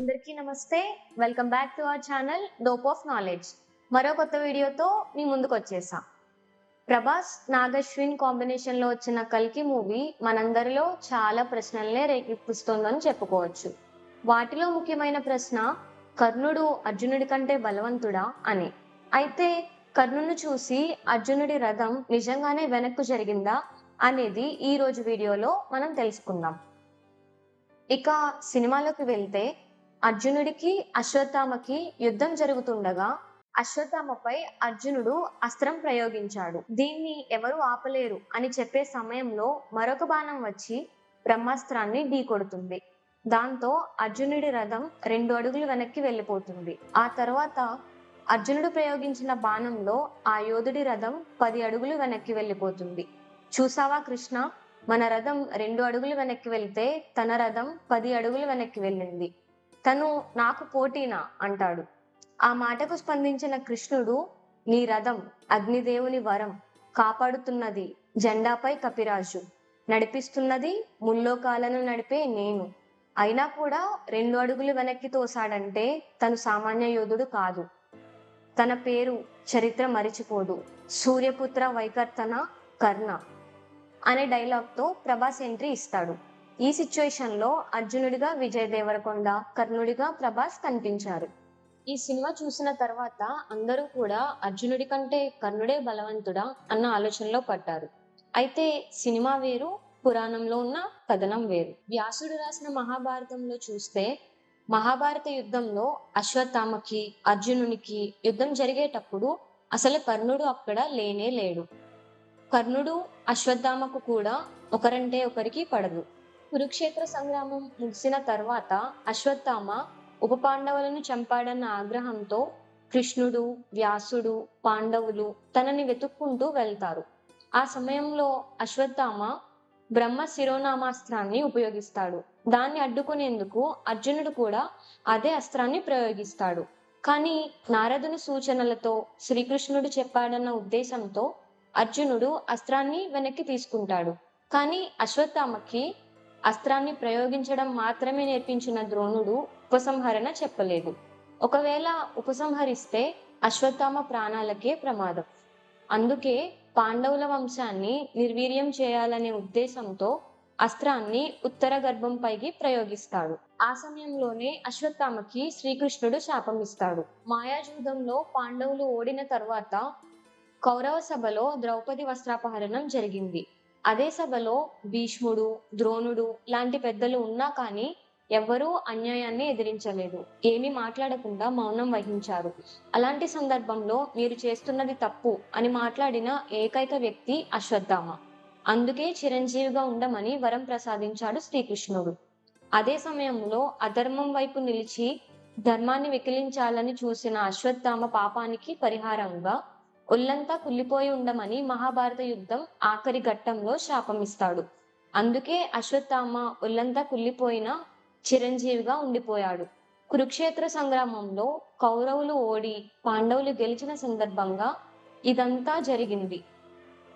అందరికీ నమస్తే. Welcome back to our channel Dope of Knowledge మరో కొత్త వీడియోతో మీ ముందుకు వచ్చేసా. ప్రభాస్ నాగశ్విన్ కాంబినేషన్లో వచ్చిన కల్కి మూవీ మనందరిలో చాలా ప్రశ్నలనే రేకెత్తిస్తోందని చెప్పుకోవచ్చు. వాటిలో ముఖ్యమైన ప్రశ్న కర్ణుడు అర్జునుడి కంటే బలవంతుడా అని. అయితే కర్ణును చూసి అర్జునుడి రథం నిజంగానే వెనక్కు జరిగిందా అనేది ఈ రోజు వీడియోలో మనం తెలుసుకుందాం. ఇక సినిమాలోకి వెళ్తే అర్జునుడికి అశ్వత్థామకి యుద్ధం జరుగుతుండగా అశ్వత్థామపై అర్జునుడు అస్త్రం ప్రయోగించాడు. దీన్ని ఎవరు ఆపలేరు అని చెప్పే సమయంలో మరొక బాణం వచ్చి బ్రహ్మాస్త్రాన్ని ఢీకొడుతుంది. దాంతో అర్జునుడి రథం రెండు అడుగులు వెనక్కి వెళ్ళిపోతుంది. ఆ తర్వాత అర్జునుడు ప్రయోగించిన బాణంలో ఆ యోధుడి రథం పది అడుగులు వెనక్కి వెళ్ళిపోతుంది. చూసావా కృష్ణ? మన రథం రెండు అడుగులు వెనక్కి వెళ్తే తన రథం పది అడుగులు వెనక్కి వెళ్ళింది. తను నాకు పోటీనా? అంటాడు. ఆ మాటకు స్పందించిన కృష్ణుడు నీ రథం అగ్నిదేవుని వరం కాపాడుతున్నది జెండాపై కపిరాజు. నడిపిస్తున్నది ముల్లోకాలను నడిపే నేను. అయినా కూడా రెండు అడుగులు వెనక్కి తోసాడంటే తను సామాన్య యోధుడు కాదు. తన పేరు చరిత్ర మరిచిపోదు. సూర్యపుత్ర వైకర్తన కర్ణ అనే డైలాగ్తో ప్రభాస్ ఎంట్రీ ఇస్తాడు. ఈ సిచ్యువేషన్లో అర్జునుడిగా విజయ్ దేవరకొండ కర్ణుడిగా ప్రభాస్ కనిపించారు. ఈ సినిమా చూసిన తర్వాత అందరూ కూడా అర్జునుడి కంటే కర్ణుడే బలవంతుడా అన్న ఆలోచనలో పడ్డారు. అయితే సినిమా వేరు పురాణంలో ఉన్న కథనం వేరు. వ్యాసుడు రాసిన మహాభారతంలో చూస్తే మహాభారత యుద్ధంలో అశ్వత్థామకి అర్జునునికి యుద్ధం జరిగేటప్పుడు అసలు కర్ణుడు అక్కడ లేనే లేడు. కర్ణుడు అశ్వత్థామకు కూడా ఒకరంటే ఒకరికి పడదు. కురుక్షేత్ర సంగ్రామం ముగిసిన తర్వాత అశ్వత్థామ ఉప పాండవులను చంపాడన్న ఆగ్రహంతో కృష్ణుడు వ్యాసుడు పాండవులు తనని వెతుక్కుంటూ వెళ్తారు. ఆ సమయంలో అశ్వత్థామ బ్రహ్మ శిరోనామాస్త్రాన్ని ఉపయోగిస్తాడు. దాన్ని అడ్డుకునేందుకు అర్జునుడు కూడా అదే అస్త్రాన్ని ప్రయోగిస్తాడు. కానీ నారదుని సూచనలతో శ్రీకృష్ణుడు చెప్పాడన్న ఉద్దేశంతో అర్జునుడు అస్త్రాన్ని వెనక్కి తీసుకుంటాడు. కానీ అశ్వత్థామకి అస్త్రాన్ని ప్రయోగించడం మాత్రమే నేర్పించిన ద్రోణుడు ఉపసంహరణ చెప్పలేదు. ఒకవేళ ఉపసంహరిస్తే అశ్వత్థామ ప్రాణాలకే ప్రమాదం. అందుకే పాండవుల వంశాన్ని నిర్వీర్యం చేయాలనే ఉద్దేశంతో అస్త్రాన్ని ఉత్తర గర్భంపైకి ప్రయోగిస్తాడు. ఆ సమయంలోనే అశ్వత్థామకి శ్రీకృష్ణుడు శాపం ఇస్తాడు. మాయాజూదంలో పాండవులు ఓడిన తర్వాత కౌరవ సభలో ద్రౌపది వస్త్రాపహరణం జరిగింది. అదే సభలో భీష్ముడు ద్రోణుడు లాంటి పెద్దలు ఉన్నా కానీ ఎవ్వరూ అన్యాయాన్ని ఎదిరించలేదు. ఏమీ మాట్లాడకుండా మౌనం వహించారు. అలాంటి సందర్భంలో మీరు చేస్తున్నది తప్పు అని మాట్లాడిన ఏకైక వ్యక్తి అశ్వత్థామ. అందుకే చిరంజీవిగా ఉండమని వరం ప్రసాదించాడు శ్రీకృష్ణుడు. అదే సమయంలో అధర్మం వైపు నిలిచి ధర్మాన్ని వికిలించాలని చూసిన అశ్వత్థామ పాపానికి పరిహారంగా ఒళ్ళంతా కుల్లిపోయి ఉండమని మహాభారత యుద్ధం ఆఖరి ఘట్టంలో శాపమిస్తాడు. అందుకే అశ్వత్థామ ఒళ్ళంతా కుల్లిపోయిన చిరంజీవిగా ఉండిపోయాడు. కురుక్షేత్ర సంగ్రామంలో కౌరవులు ఓడి పాండవులు గెలిచిన సందర్భంగా ఇదంతా జరిగింది.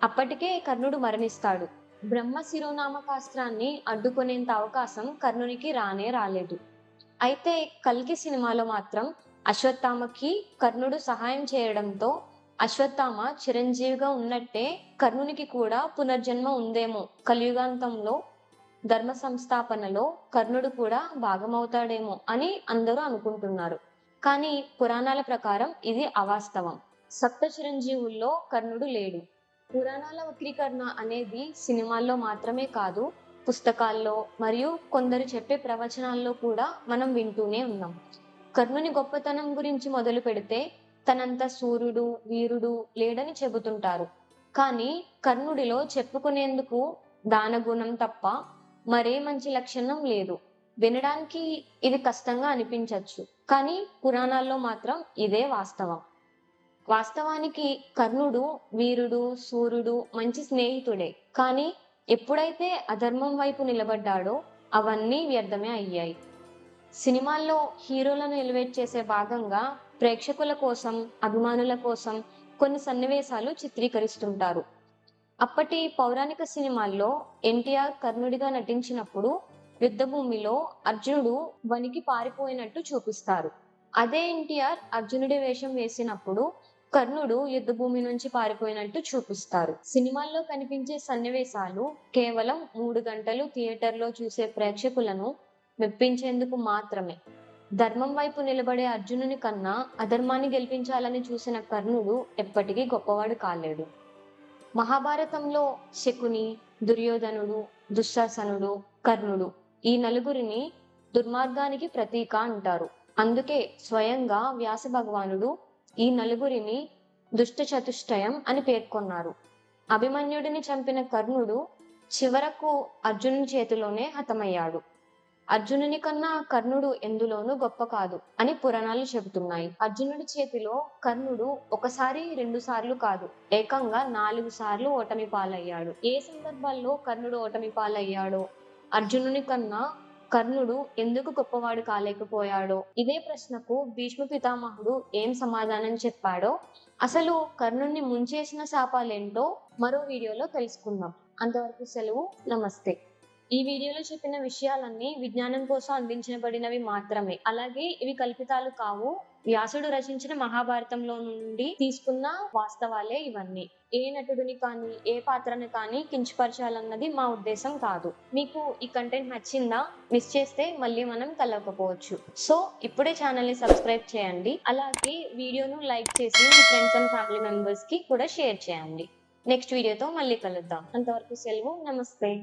అప్పటికే కర్ణుడు మరణిస్తాడు. బ్రహ్మ శిరోనామకాస్త్రాన్ని అడ్డుకునేంత అవకాశం కర్ణునికి రానే రాలేదు. అయితే కల్కి సినిమాలో మాత్రం అశ్వత్థామకి కర్ణుడు సహాయం చేయడంతో అశ్వత్థామ చిరంజీవిగా ఉన్నట్టే కర్ణునికి కూడా పునర్జన్మ ఉందేమో. కలియుగాంతంలో ధర్మ సంస్థాపనలో కర్ణుడు కూడా భాగమవుతాడేమో అని అందరూ అనుకుంటున్నారు. కానీ పురాణాల ప్రకారం ఇది అవాస్తవం. సప్త చిరంజీవుల్లో కర్ణుడు లేడు. పురాణాల వక్రీకరణ అనేది సినిమాల్లో మాత్రమే కాదు పుస్తకాల్లో మరియు కొందరు చెప్పే ప్రవచనాల్లో కూడా మనం వింటూనే ఉన్నాం. కర్ణుని గొప్పతనం గురించి మొదలు పెడితే తనంత సూర్యుడు వీరుడు లేడని చెబుతుంటారు. కానీ కర్ణుడిలో చెప్పుకునేందుకు దానగుణం తప్ప మరే మంచి లక్షణం లేదు. వినడానికి ఇది కష్టంగా అనిపించవచ్చు కానీ పురాణాల్లో మాత్రం ఇదే వాస్తవం. వాస్తవానికి కర్ణుడు వీరుడు సూర్యుడు మంచి స్నేహితుడే. కానీ ఎప్పుడైతే అధర్మం వైపు నిలబడ్డాడో అవన్నీ వ్యర్థమే అయ్యాయి. సినిమాల్లో హీరోలను ఎలివేట్ చేసే భాగంగా ప్రేక్షకుల కోసం అభిమానుల కోసం కొన్ని సన్నివేశాలు చిత్రీకరిస్తుంటారు. అప్పటి పౌరాణిక సినిమాల్లో ఎన్టీఆర్ కర్ణుడిగా నటించినప్పుడు యుద్ధభూమిలో అర్జునుడు వనికి పారిపోయినట్టు చూపిస్తారు. అదే ఎన్టీఆర్ అర్జునుడి వేషం వేసినప్పుడు కర్ణుడు యుద్ధభూమి నుంచి పారిపోయినట్టు చూపిస్తారు. సినిమాల్లో కనిపించే సన్నివేశాలు కేవలం మూడు గంటలు థియేటర్లో చూసే ప్రేక్షకులను మెప్పించేందుకు మాత్రమే. ధర్మం వైపు నిలబడే అర్జునుని కన్నా అధర్మాన్ని గెలిపించాలని చూసిన కర్ణుడు ఎప్పటికీ గొప్పవాడు కాలేడు. మహాభారతంలో శకుని దుర్యోధనుడు దుశ్శాసనుడు కర్ణుడు ఈ నలుగురిని దుర్మార్గానికి ప్రతీక అంటారు. అందుకే స్వయంగా వ్యాస భగవానుడు ఈ నలుగురిని దుష్ట చతుష్టయం అని పేర్కొన్నారు. అభిమన్యుడిని చంపిన కర్ణుడు చివరకు అర్జునుని చేతిలోనే హతమయ్యాడు. అర్జునుని కన్నా కర్ణుడు ఎందులోనూ గొప్ప కాదు అని పురాణాలు చెబుతున్నాయి. అర్జునుడి చేతిలో కర్ణుడు ఒకసారి రెండు సార్లు కాదు ఏకంగా నాలుగు సార్లు ఓటమి పాలయ్యాడు. ఏ సందర్భాల్లో కర్ణుడు ఓటమి పాలయ్యాడో? అర్జునుని కన్నా కర్ణుడు ఎందుకు గొప్పవాడు కాలేకపోయాడో? ఇదే ప్రశ్నకు భీష్మ పితామహుడు ఏం సమాధానం చెప్పాడో? అసలు కర్ణుణ్ణి ముంచేసిన శాపాలేంటో మరో వీడియోలో తెలుసుకుందాం. అంతవరకు సెలవు. నమస్తే. ఈ వీడియోలో చెప్పిన విషయాలన్నీ విజ్ఞానం కోసం అందించబడినవి మాత్రమే. అలాగే ఇవి కల్పితాలు కావు. వ్యాసుడు రచించిన మహాభారతంలో నుండి తీసుకున్న వాస్తవాలే ఇవన్నీ. ఏ నటుడిని కానీ ఏ పాత్రని కానీ కించపరచాలన్నది మా ఉద్దేశం కాదు. మీకు ఈ కంటెంట్ నచ్చిందా? మిస్ చేస్తే మళ్ళీ మనం కలవకపోవచ్చు. సో ఇప్పుడే ఛానల్ని సబ్స్క్రైబ్ చేయండి. అలాగే వీడియోను లైక్ చేసి మీ ఫ్రెండ్స్ అండ్ ఫ్యామిలీ మెంబర్స్కి కూడా షేర్ చేయండి. నెక్స్ట్ వీడియోతో మళ్ళీ కలుద్దాం. అంతవరకు సెలవు. నమస్తే.